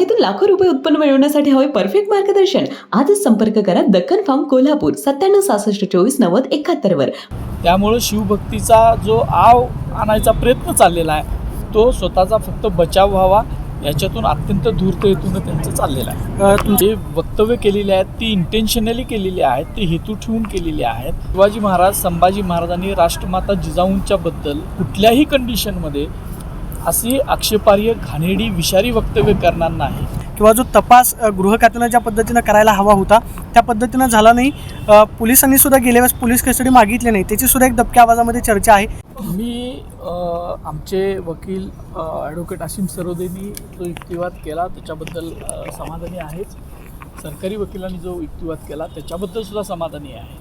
बागेतून लाखो रुपये उत्पन्न मिळवण्यासाठी हवे परफेक्ट मार्गदर्शन. आजच संपर्क करा दक्कन फार्म कोल्हापूर सत्त्याण्णव सहासष्ट चोवीस नव्वद एकाहत्तर वर. त्यामुळं शिवभक्तीचा जो आव आणायचा प्रयत्न चाललेला आहे तो स्वतःचा फक्त बचाव व्हावा याच्यातून अत्यंत धूर्त हेतून त्यांचं चाललेलं आहे. जे वक्तव्य केलेली आहेत ती इंटेन्शनली केलेली आहेत ती हेतू ठेवून केलेली आहेत. शिवाजी महाराज संभाजी महाराजांनी राष्ट्रमाता जिजाऊंच्या बद्दल कुठल्याही कंडिशनमध्ये अशी आक्षेपार्ह घाणेरडी विषारी वक्तव्य करणार नाही. किंवा जो तपास गृह खात्यानं ज्या पद्धतीनं करायला हवा होता त्या पद्धतीनं झाला नाही. पोलिसांनी सुद्धा गेल्या वेळेस पोलीस कस्टडी मागितली नाही. त्याची सुद्धा एक दबक्या आवाजामध्ये चर्चा आहे. मी आमचे वकील ॲडव्होकेट आशिम सरोदेनी जो युक्तिवाद केला त्याच्याबद्दल समाधानी आहेच सरकारी वकिलांनी जो युक्तिवाद केला त्याच्याबद्दल सुद्धा समाधानी आहे.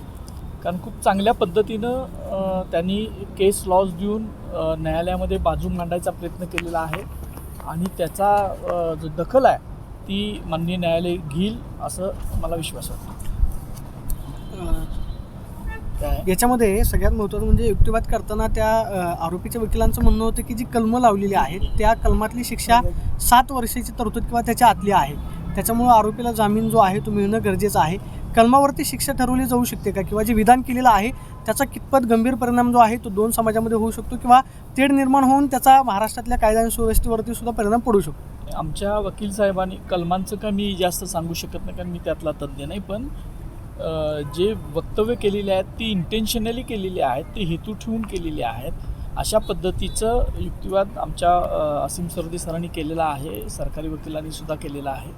कारण खूप चांगल्या पद्धतीनं त्यांनी केस लॉज देऊन न्यायालयामध्ये बाजू मांडायचा प्रयत्न केलेला आहे. आणि त्याचा जो दखल आहे ती माननीय न्यायालय घेईल असं मला विश्वास वाटतो याच्यामध्ये सगळ्यात महत्त्वाचं म्हणजे युक्तिवाद करताना त्या आरोपीच्या वकिलांचं म्हणणं होतं की जी कलमं लावलेली आहेत त्या कलमातली शिक्षा सात वर्षाची तरतूद किंवा त्याच्या आतली आहे. त्याच्यामुळं आरोपीला जामीन जो आहे तो मिळणं गरजेचं आहे. कलमावरती शिक्षा ठरवली जाऊ शकते का? किंवा जे विधान केलेलं आहे त्याचा कितपत गंभीर परिणाम जो आहे तो दोन समाजामध्ये होऊ शकतो किंवा तेढ निर्माण होऊन त्याचा महाराष्ट्रातल्या कायदा आणि सुव्यवस्थेवरती सुद्धा परिणाम पडू शकतो? आमच्या वकील साहेबांनी कलमांचं का मी जास्त सांगू शकत नाही कारण मी त्यातला तज्ज्ञ नाही पण जे वक्तव्य केलेले आहेत ती इंटेन्शनली केलेली आहेत ते हेतू ठेवून केलेली आहेत. अशा पद्धतीचं युक्तिवाद आमच्या असीम सरदे सरांनी केलेला आहे सरकारी वकिलांनी सुद्धा केलेला आहे.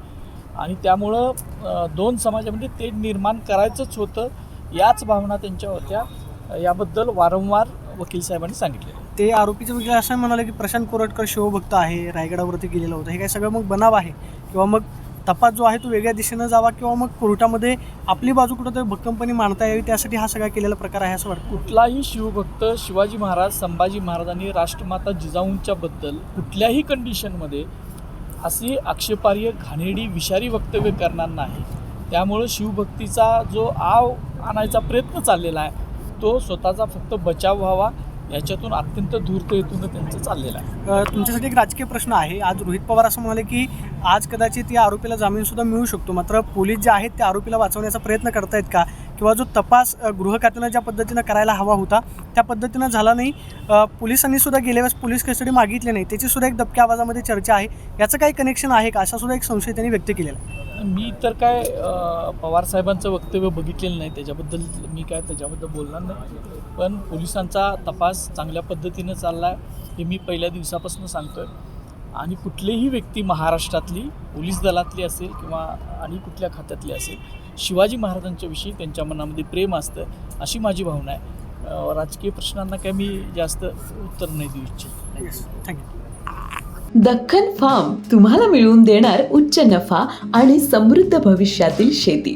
आणि त्यामुळं दोन समाजामध्ये ते निर्माण करायचंच होतं याच भावना त्यांच्या होत्या. याबद्दल वारंवार वकील साहेबांनी सांगितले ते आरोपीचे वकील असं म्हणाले की प्रशांत कोरटकर शिवभक्त आहे रायगडावरती गेलेला होता. हे काय सगळं मग बनाव आहे? किंवा मग तपास जो आहे तो वेगळ्या दिशेनं जावा किंवा मग कोर्टामध्ये आपली बाजू कुठंतरी भक्कमपणे मांडता यावी? त्यासाठी हा सगळा केलेला प्रकार आहे असं वाटतं. कुठलाही शिवभक्त शिवाजी महाराज संभाजी महाराजांनी राष्ट्रमाता जिजाऊंच्या बद्दल कुठल्याही कंडिशनमध्ये अशी आक्षेपार्ह घाणेरडी विषारी वक्तव्य करणार नाही. त्यामुळं शिवभक्तीचा जो आव आणायचा प्रयत्न चाललेला आहे तो स्वतःचा फक्त बचाव व्हावा याच्यातून अत्यंत धूर्त हेतून त्यांचं चाललेलं आहे. तुमच्यासाठी एक राजकीय प्रश्न आहे. आज रोहित पवार असं म्हणाले की आज कदाचित या आरोपीला जामीनसुद्धा मिळू शकतो. मात्र पोलीस जे आहेत त्या आरोपीला वाचवण्याचा प्रयत्न करतायत का? किंवा जो तपास अ, गृह खात्यानं ज्या पद्धतीनं करायला हवा होता त्या पद्धतीनं झाला नाही. पोलिसांनी सुद्धा गेल्या वेळेस पोलीस कस्टडी मागितली नाही. त्याची सुद्धा एक दबक्या आवाजामध्ये चर्चा आहे. याचं काही कनेक्शन आहे का? असा सुद्धा एक संशय त्यांनी व्यक्त केलेला आहे. मी तर काय पवार साहेबांचं वक्तव्य बघितलेलं नाही. त्याच्याबद्दल मी काय त्याच्याबद्दल बोलणार नाही. पण पोलिसांचा तपास चांगल्या पद्धतीनं चालला आहे हे मी पहिल्या दिवसापासून सांगतोय. आणि कुठलीही व्यक्ती महाराष्ट्रातली पोलीस दलातली असेल किंवा आणि कुठल्या खात्यातली असेल शिवाजी महाराजांच्या विषयी त्यांच्या मनामध्ये प्रेम असतं अशी माझी भावना आहे. राजकीय प्रश्नांना काय मी जास्त उत्तर नाही देऊ इच्छित. थँक्यू दक्कन फार्म तुम्हाला मिळवून देणार उच्च नफा आणि समृद्ध भविष्यातील शेती.